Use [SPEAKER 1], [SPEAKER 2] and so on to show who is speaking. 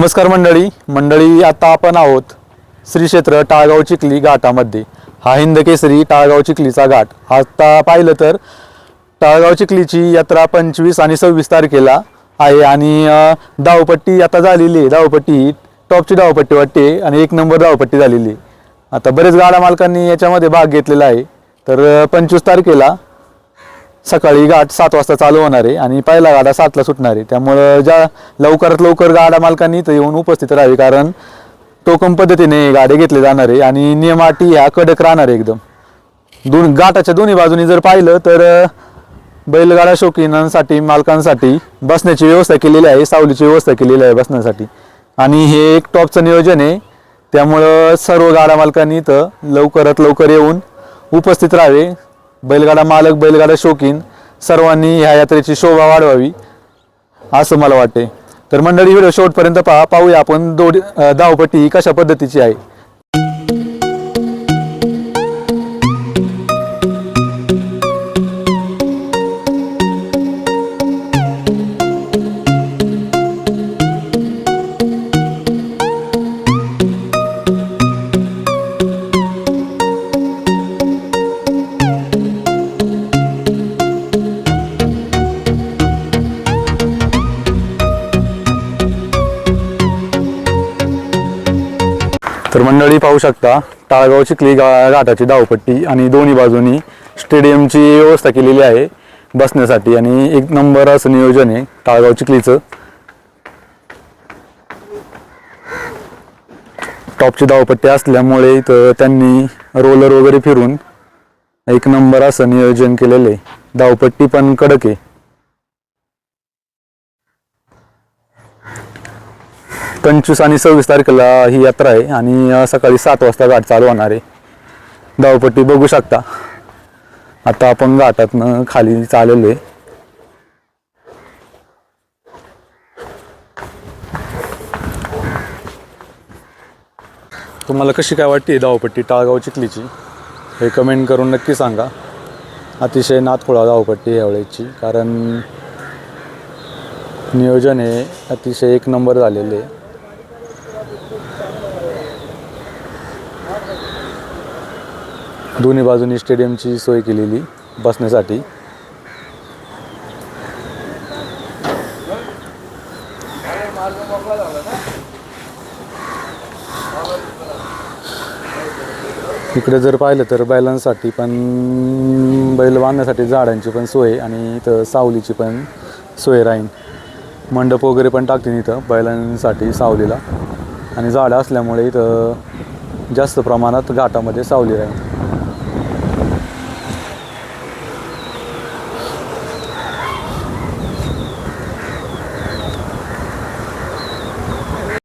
[SPEAKER 1] नमस्कार मंडळी. मंडळी आता आपण आहोत श्री क्षेत्र टाळगाव चिखली घाटामध्ये. हा हिंदकेसरी टाळगाव चिखलीचा घाट. आता पाहिलं तर टाळगाव चिखलीची यात्रा पंचवीस आणि सव्वीस तारखेला आहे आणि धावपट्टी आता झालेली आहे. धावपट्टी टॉपची धावपट्टी वाटते आणि एक नंबर धावपट्टी झालेली आहे. आता बरेच गाडा मालकांनी याच्यामध्ये भाग घेतलेला आहे. तर पंचवीस तारखेला सकाळी गाठ सात वाजता चालू होणार आहे आणि पहिला गाडा सातला सुटणार आहे. त्यामुळं ज्या लवकरात लवकर गाडा मालकांनी इथं येऊन उपस्थित राहावी कारण टोकन पद्धतीने गाडे घेतले जाणार आहे आणि नियमाटी ह्या कडक राहणार आहे एकदम. दोन गाठाच्या दोन्ही बाजूनी जर पाहिलं तर बैलगाडा शौकीनांसाठी मालकांसाठी बसण्याची व्यवस्था केलेली आहे सावलीची व्यवस्था केलेली आहे बसण्यासाठी. आणि हे एक टॉपचं नियोजन आहे. त्यामुळं सर्व गाडा मालकांनी इथं लवकरात लवकर येऊन उपस्थित राहावे. बैलगाडा मालक बैलगाडा शौकीन सर्वांनी ह्या यात्रेची शोभा वाढवावी असं मला वाटते तर मंडळी व्हिडिओ शेवटपर्यंत पहा. पाहूया आपण दोड धावपट्टी ही कशा पद्धतीची आहे. तर मंडळी पाहू शकता टाळगाव चिखली गा घाटाची धावपट्टी आणि दोन्ही बाजूनी स्टेडियमची व्यवस्था केलेली आहे बसण्यासाठी आणि एक नंबर असं नियोजन आहे टाळगाव चिखलीचं टॉपची धावपट्टी असल्यामुळे तर त्यांनी रोलर वगैरे फिरून एक नंबर असं नियोजन केलेलं आहे. धावपट्टी पण कडक आहे. पंचवीस आणि सव्वीस तारखेला ही यात्रा आहे आणि सकाळी सात वाजता घाट चालू होणार आहे. धावपट्टी बघू शकता. आता आपण घाटातनं खाली चाललेलो आहे. तुम्हाला कशी काय वाटते धावपट्टी टाळगाव चिखलीची? हे कमेंट करून नक्की सांगा. अतिशय नातखोळा धावपट्टी यावेळेची कारण नियोजन हे अतिशय एक नंबर झालेले आहे. दोन्ही बाजूनी स्टेडियमची सोय केलेली बसण्यासाठी. इकडे जर पाहिलं तर बैलांसाठी पण बैल बांधण्यासाठी झाडांची पण सोय आणि इथं सावलीची पण सोय राहीन. मंडप वगैरे पण टाकतील इथं बैलांसाठी सावलीला. आणि झाडं असल्यामुळे इथं जास्त प्रमाणात घाटामध्ये सावली राहील